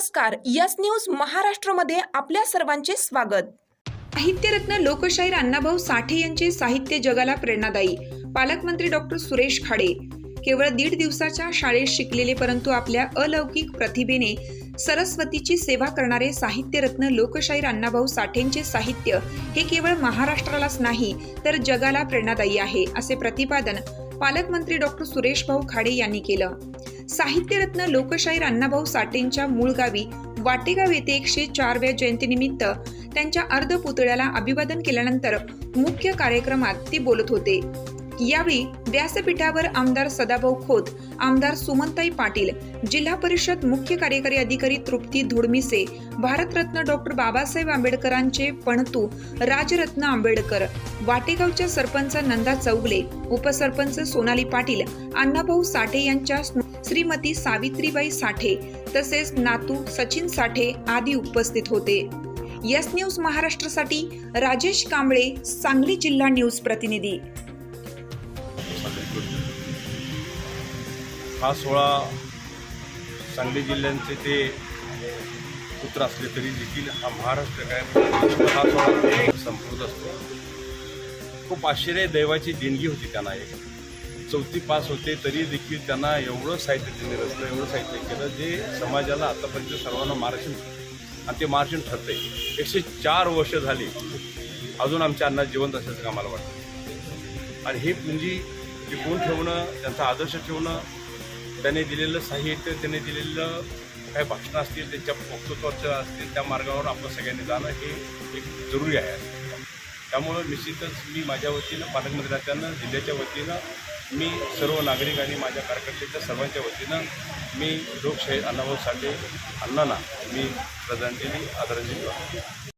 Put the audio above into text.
नमस्कार yes news महाराष्ट्रमध्ये आपल्या सर्वांचे स्वागत. साहित्यरत्न लोकशाहीर अण्णाभाऊ साठे यांचे साहित्य जगाला प्रेरणादायी पालकमंत्री डॉक्टर सुरेश खाडे. केवळ दीड दिवसाच्या शाळेत शिकलेले परंतु आपल्या अलौकिक प्रतिभेने सरस्वतीची सेवा करणारे साहित्यरत्न लोकशाहीर अण्णाभाऊ साठेंचे साहित्य हे केवळ महाराष्ट्रालाच नाही तर जगाला प्रेरणादायी आहे असे प्रतिपादन पालकमंत्री डॉक्टर सुरेश भाऊ खाडे यांनी केलं. साहित्यरत्न लोकशाहीर अण्णाभाऊ साठेंच्या मूळ गावी वाटेगाव येथे एकशे चारव्या जयंतीनिमित्त त्यांच्या अर्धपुतळ्याला अभिवादन केल्यानंतर मुख्य कार्यक्रमात ते बोलत होते. यावेळी व्यासपीठावर आमदार सदाभाऊ खोत आमदार सुमनताई पाटील जिल्हा परिषद मुख्य कार्यकारी अधिकारी तृप्ती धुडमिसे भारतरत्न डॉक्टर बाबासाहेब आंबेडकरांचे पणतू राजरत्न आंबेडकर वाटेगावच्या सरपंच नंदा चौगले उपसरपंच सोनाली पाटील अण्णाभाऊ साठे यांच्या श्रीमती सावित्रीबाई साठे तसेच नातू सचिन साठे आदी उपस्थित होते. यस न्यूज महाराष्ट्रासाठी राजेश कांबळे सांगली जिल्हा न्यूज प्रतिनिधी. हा सोहळा सांगली जिल्ह्यांचे ते पुत्र असले तरी देखील हा महाराष्ट्र काय हा सोहळा संपूर्ण असतो. खूप आश्चर्य देवाची देणगी होती त्यांना एक. चौथी पास होते तरी देखील त्यांना एवढं साहित्य त्यांनी रचलं एवढं साहित्य केलं जे समाजाला आतापर्यंत सर्वांना मार्गदर्शन आणि ते मार्गदर्शन ठरते एकशे चार वर्ष झाली अजून आमच्या अन्नात जिवंत असल्याचं आम्हाला वाटतं. आणि हे पुंजी टिकवून ठेवणं त्यांचा आदर्श ठेवणं त्याने दिलेलं साहित्य त्याने दिलेलं काही भाषणं असतील त्यांच्या वक्तृत्वाच्या असतील त्या मार्गावर आपण सगळ्यांनी जाणं हे एक जरुरी आहे. त्यामुळं निश्चितच मी माझ्या वतीनं पालकमंत्री जिल्ह्याच्या वतीनं मी सर्व नागरिक आणि माझ्या कार्यकर्त्यांच्या सर्वांच्या वतीनं मी लोकशाही अण्णाभाऊ साठे अण्णांना मी श्रद्धांजली आदरांजली वाहतो.